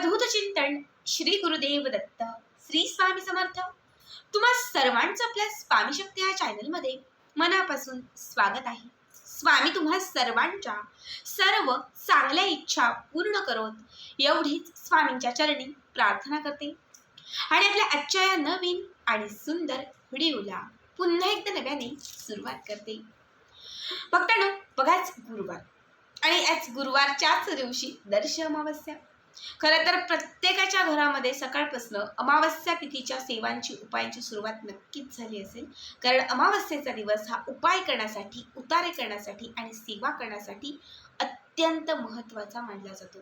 अवधूत चिंतन श्री गुरुदेव दत्त श्री स्वामी समर्थ. तुम्हा सर्वांचं आपल्या स्वामी शक्ती या चॅनलमध्ये मनापासून स्वागत आहे. स्वामी तुम्हा सर्वांच्या सर्व चांगल्या इच्छा पूर्ण करोत एवढीच स्वामींच्या चरणी प्रार्थना करते. आणि आपल्या आजच्या या नवीन आणि सुंदर व्हिडिओला पुन्हा एकदा नव्याने सुरुवात करते. भक्तांनो बघाच गुरुवार. आणि आज गुरुवारच्याच दिवशी दर्श अमावस्या. खरं तर प्रत्येकाच्या घरामध्ये सकाळपासून अमावस्या तिथीच्या सेवांची उपायांची सुरुवात नक्कीच झाली असेल. कारण अमावस्येचा दिवस हा उपाय करण्यासाठी उतारे करण्यासाठी आणि सेवा करण्यासाठी अत्यंत महत्त्वाचा मानला जातो.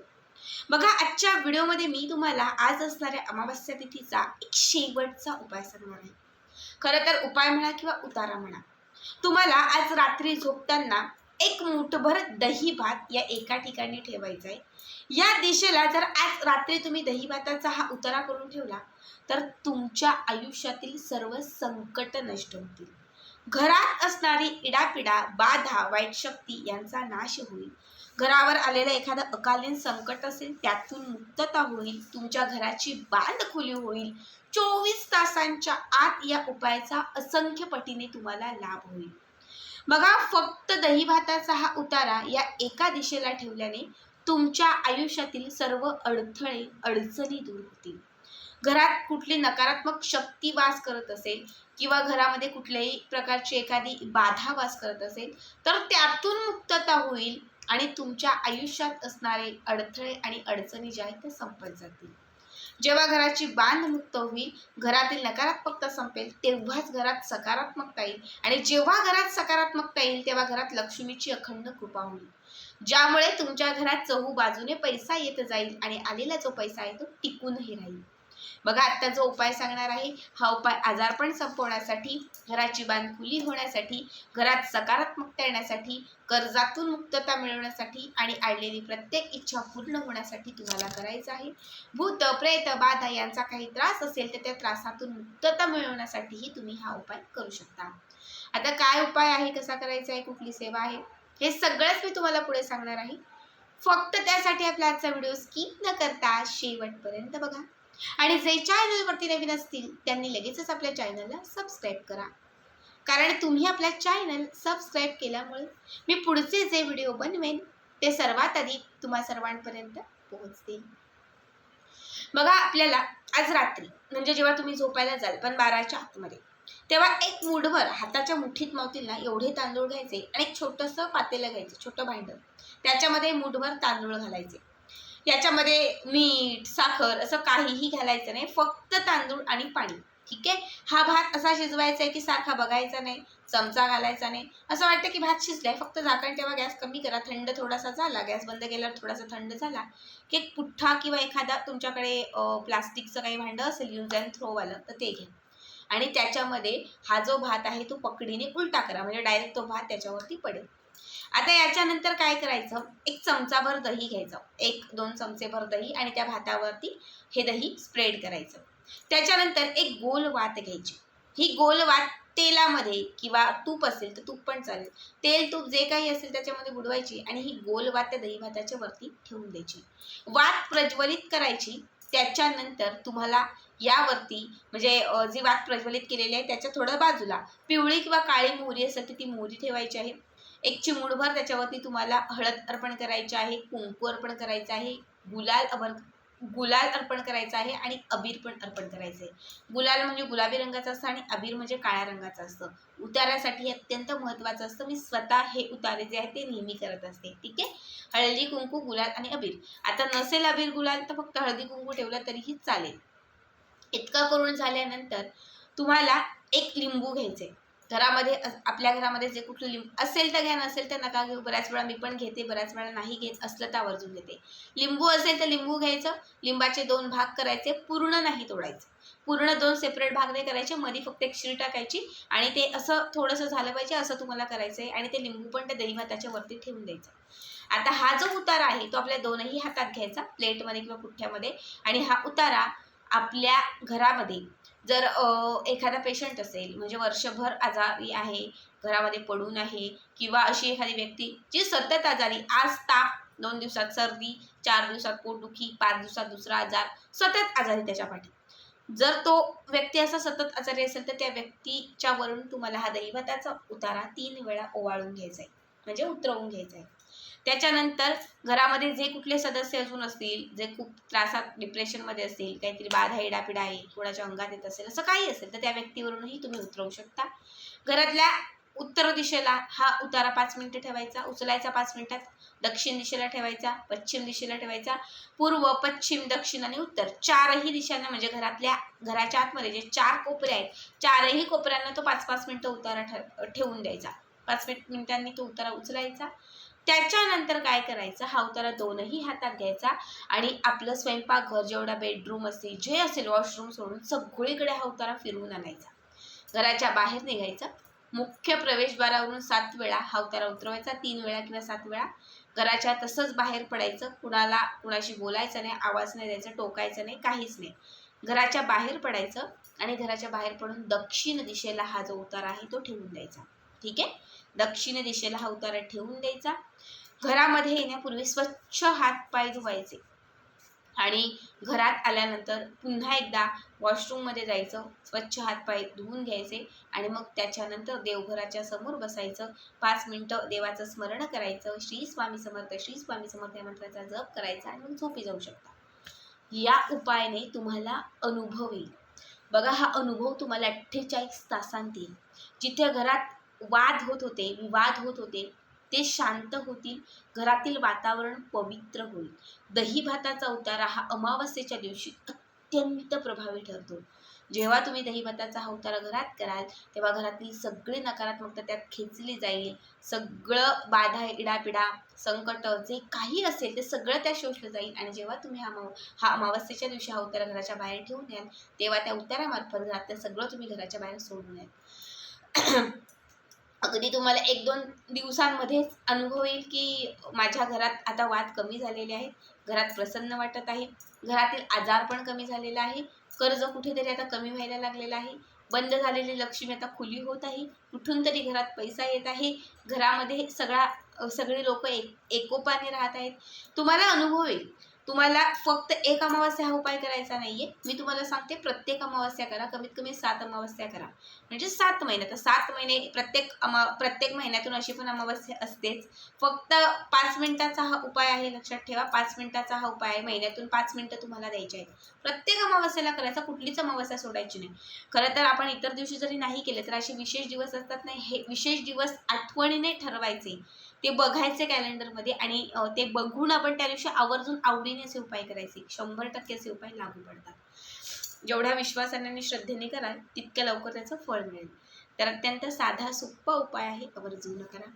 बघा आजच्या व्हिडिओमध्ये मी तुम्हाला आज असणाऱ्या अमावस्या तिथीचा एक शेवटचा उपाय सांगणार आहे. खरं तर उपाय म्हणा किंवा उतारा म्हणा. तुम्हाला आज रात्री झोपताना एक मुठभर दही भात या एका ठिकाणी ठेवायचा आहे या दिशेला जर आज रात्री तुम्ही दही भाताचा हा उतारा करून ठेवला तर तुमच्या आयुष्यातील सर्व संकट नष्ट होतील. घरात असणारी इडापिडा बाधा वाईट शक्ती यांचा नाश होईल. घरावर आलेलं एखादं अकालीन संकट असेल त्यातून मुक्तता होईल तुमच्या घराची बांध खुली होईल. चोवीस तासांच्या आत या उपायाचा असंख्य पटीने तुम्हाला लाभ होईल. बघा फक्त दही भाताचा हा उतारा या एका दिशेला ठेवल्याने तुमच्या आयुष्यातील सर्व अडथळे अडचणी दूर होतील. घरात कुठली नकारात्मक शक्ती वास करत असेल किंवा घरामध्ये कुठल्याही प्रकारची एखादी बाधा वास करत असेल तर त्यातून मुक्तता होईल आणि तुमच्या आयुष्यात असणारे अडथळे आणि अडचणी ज्या आहेत त्या संपत जातील. जेव्हा घराची बांध मुक्त होईल घरातील नकारात्मकता संपेल तेव्हाच घरात सकारात्मकता येईल. आणि जेव्हा घरात सकारात्मकता येईल तेव्हा घरात लक्ष्मीची अखंड कृपा होईल. ज्यामुळे तुमच्या घरात चहू बाजूने पैसा येत जाईल आणि आलेला जो पैसा आहे तो टिकूनही राहील. बघा आत्ता जो उपाय सांगणार आहे हा उपाय आजारपण संपवण्यासाठी घराची बांध खुली होण्यासाठी घरात सकारात्मकता येण्यासाठी कर्जातून मुक्तता मिळवण्यासाठी आणि आडलेली प्रत्येक इच्छा पूर्ण होण्यासाठी तुम्हाला करायचं आहे. भूत प्रेत बाधा यांचा काही त्रास असेल तर त्या त्रासातून मुक्तता मिळवण्यासाठीही तुम्ही हा उपाय करू शकता. आता काय उपाय आहे कसा करायचा आहे कुठली सेवा आहे हे सगळंच मी तुम्हाला पुढे सांगणार आहे. फक्त त्यासाठी आपला आजचा व्हिडिओ स्किप न करता शेवटपर्यंत बघा. आणि जे चॅनलवरती नवीन असतील त्यांनी लगेचच आपल्या चॅनलला सबस्क्राईब करा. कारण तुम्ही आपल्या चॅनल सबस्क्राईब केल्यामुळे मी पुढचे जे व्हिडिओ बनवेन ते सर्वात आधी तुम्हा सर्वांपर्यंत पोहोचतील. बघा आपल्याला आज रात्री म्हणजे जेव्हा तुम्ही झोपायला जाल पण बाराच्या आतमध्ये तेव्हा एक मुठभर हाताच्या मुठीत मावतील ना एवढे तांदूळ घ्यायचे आणि एक छोटंसं पातेलं घ्यायचं छोटं भांडं. त्याच्यामध्ये मुठभर तांदूळ घालायचे. याच्यामध्ये मीठ साखर असं काहीही घालायचं नाही. फक्त तांदूळ आणि पाणी ठीक आहे? हा भात असा शिजवायचा आहे की सारखा बघायचा नाही चमचा घालायचा नाही. असं वाटतं की भात शिजलाय फक्त झाकण ठेवा गॅस कमी करा. थंड थोडासा झाला गॅस बंद केल्यावर थोडासा थंड झाला की एक पुठ्ठा किंवा एखादा तुमच्याकडे प्लास्टिकचं काही भांडं असेल यूज अँड थ्रोवालं तर ते घ्या. आणि त्याच्यामध्ये हा जो भात आहे तो पकडीने उलटा करा म्हणजे डायरेक्ट तो भात त्याच्यावरती पडेल. आता याच्यानंतर काय करायचं? एक चमचाभर दही घ्यायचं. एक दोन चमचेभर दही आणि त्या भातावरती हे दही स्प्रेड करायचं. त्याच्यानंतर एक गोल वात घ्यायची. ही गोल वात तेलामध्ये किंवा तूप असेल तर तूप पण चालेल. तेल तूप जे काही असेल त्याच्यामध्ये बुडवायची आणि ही गोल वात त्या दही भाताच्या वरती ठेवून द्यायची. वात प्रज्वलित करायची. त्याच्यानंतर तुम्हाला यावरती म्हणजे जी वात प्रज्वलित केलेली आहे त्याच्या थोडं बाजूला पिवळी किंवा काळी मोहरी असेल तर ती मोहरी ठेवायची आहे. एक चिमूडभर त्याच्यावरती तुम्हाला हळद अर्पण करायची आहे कुंकू अर्पण करायचं आहे गुलाल अर्पण गुलाल अर्पण करायचं आहे आणि अबीर पण अर्पण करायचं आहे. गुलाल म्हणजे गुलाबी रंगाचं असतं आणि अबीर म्हणजे काळ्या रंगाचं असतं. उतारासाठी हे अत्यंत महत्त्वाचं असतं. मी स्वतः हे उतारे जे आहे ते नेहमी करत असते. ठीक आहे? हळदी कुंकू गुलाल आणि अबीर. आता नसेल अबीर गुलाल तर फक्त हळदी कुंकू ठेवलं तरीही चालेल. इतकं करून झाल्यानंतर तुम्हाला एक लिंबू घ्यायचे घरामध्ये आपल्या घरामध्ये जे कुठलं लिंबू असेल तर घ्या नसेल तर नका घेऊ. बऱ्याच वेळा मी पण घेते बऱ्याच वेळा नाही घेत असलं तर आवर्जून घेते. लिंबू असेल तर लिंबू घ्यायचं. लिंबाचे दोन भाग करायचे पूर्ण नाही तोडायचं. पूर्ण दोन सेपरेट भाग नाही करायचे मध्ये फक्त एक शिळ टाकायची आणि ते असं थोडंसं झालं पाहिजे असं तुम्हाला करायचं आहे आणि ते लिंबू पण त्या दहीभाताच्या वरती ठेवून द्यायचं. आता हा जो उतारा आहे तो आपल्या दोनही हातात घ्यायचा प्लेटमध्ये किंवा पुठ्ठ्यामध्ये आणि हा उतारा आपल्या घरामध्ये जर एखादा पेशंट असेल म्हणजे वर्षभर आजारी आहे घरामध्ये पडून आहे किंवा अशी एखादी व्यक्ती जी सतत आजारी आज ताप दोन दिवसात सर्दी चार दिवसात पोटदुखी पाच दिवसात दुसरा आजार सतत आजारी त्याच्या पाठी जर तो व्यक्ती असा सतत आजारी असेल तर त्या व्यक्तीच्या वरून तुम्हाला हा दैवताचा उतारा तीन वेळा ओवाळून घ्यायचा आहे. म्हणजे उतरवून घ्यायचा आहे. त्याच्यानंतर घरामध्ये जे कुठले सदस्य अजून असतील जे खूप त्रासात डिप्रेशनमध्ये असतील काहीतरी बाधा इडापिडा आहे कोणाच्या अंगात येत असेल असं काही असेल तर त्या व्यक्तीवरूनही तुम्ही उतरवू शकता. घरातल्या उत्तर दिशेला हा उतारा पाच मिनिटं ठेवायचा उचलायचा पाच मिनिटात दक्षिण दिशेला ठेवायचा पश्चिम दिशेला ठेवायचा पूर्व पश्चिम दक्षिण आणि उत्तर चारही दिशांना म्हणजे घरातल्या घराच्या आतमध्ये जे चार कोपरे आहेत चारही कोपऱ्यांना तो पाच पाच मिनिटं उतारा ठेवून द्यायचा. पाच मिनिटांनी तो उतारा उचलायचा. त्याच्यानंतर काय करायचं? हा उतारा दोनही हातात घ्यायचा आणि आपलं स्वयंपाकघर जेवढा बेडरूम असेल जे असेल वॉशरूम सोडून सगळीकडे हा उतारा फिरवून आणायचा. घराच्या बाहेर निघायचं. मुख्य प्रवेशद्वारावरून सात वेळा हा उतारा उतरवायचा. तीन वेळा किंवा सात वेळा. घराच्या तसंच बाहेर पडायचं. कुणाला कुणाशी बोलायचं नाही आवाज नाही द्यायचा टोकायचं नाही काहीच नाही. घराच्या बाहेर पडायचं आणि घराच्या बाहेर पडून दक्षिण दिशेला हा जो उतारा आहे तो ठेवून द्यायचा. ठीक आहे? दक्षिण दिशेला हा उतारा ठेवून द्यायचा. घरामध्ये येण्यापूर्वी स्वच्छ हातपाय धुवायचे. आणि घरात आल्यानंतर पुन्हा एकदा वॉशरूममध्ये जायचं स्वच्छ हातपाय धुवून घ्यायचे आणि मग त्याच्यानंतर देवघराच्या समोर बसायचं. पाच मिनटं देवाचं स्मरण करायचं. श्री स्वामी समर्थ श्री स्वामी समर्थ या मंत्राचा जप करायचा आणि मग झोपी जाऊ शकता. या उपायाने तुम्हाला अनुभव येईल. बघा हा अनुभव तुम्हाला अठ्ठेचाळीस तासांत येईल. जिथे घरात वाद होत होते विवाद होत होते ते शांत होतील घरातील वातावरण पवित्र होईल. दही भाताचा उतारा हा अमावस्येच्या दिवशी अत्यंत प्रभावी ठरतो. जेव्हा तुम्ही दही भाताचा हा उतारा घरात कराल तेव्हा घरातली सगळी नकारात्मकता त्यात खेचली जाईल. सगळं बाधा इडापिडा संकट जे काही असेल ते सगळं त्यात शोषलं जाईल. आणि जेव्हा तुम्ही हा अमाव हा अमावस्येच्या दिवशी हा उतारा घराच्या बाहेर ठेवून याल तेव्हा त्या उतारामार्फत घरातलं सगळं तुम्ही घराच्या बाहेर सोडून याल अगदी तुम्हाला एक दोन दिवसांमध्येच अनुभव येईल की माझ्या घरात आता वाद कमी झालेले आहेत. घरात प्रसन्न वाटत आहे. घरातील आजार पण कमी झालेला आहे. कर्ज कुठेतरी आता कमी व्हायला लागलेलं आहे. बंद झालेली लक्ष्मी आता खुली होत आहे. कुठून तरी घरात पैसा येत आहे. घरामध्ये सगळा सगळे लोक एक एकोपाने राहत आहेत. तुम्हाला अनुभव येईल. तुम्हाला फक्त एक अमावस्या हा उपाय करायचा नाहीये. मी तुम्हाला सांगते प्रत्येक अमावस्या करा. कमीत कमी सात अमावस्या करा. म्हणजे सात महिने. तर सात महिने प्रत्येक अमा प्रत्येक महिन्यातून अशी पण अमावस्या असतेच. फक्त पाच मिनिटाचा हा उपाय आहे लक्षात ठेवा. पाच मिनिटाचा हा उपाय आहे. महिन्यातून पाच मिनिटं तुम्हाला द्यायचे आहेत. प्रत्येक अमावस्येला करायचा कुठलीच अमावस्या सोडायची नाही. खरं तर आपण इतर दिवशी जरी नाही केले तर असे विशेष दिवस असतात नाही हे विशेष दिवस आठवणीने ठरवायचे. ते बघायचे कॅलेंडरमध्ये आणि ते बघून आपण त्या दिवशी आवर्जून आवडीने असे उपाय करायचे. शंभर टक्के असे उपाय लागू पडतात. जेवढ्या विश्वासाने आणि श्रद्धेने कराल तितक्या लवकर त्याचं फळ मिळेल. तर अत्यंत साधा सोप्पा उपाय आहे. आवर्जून करा.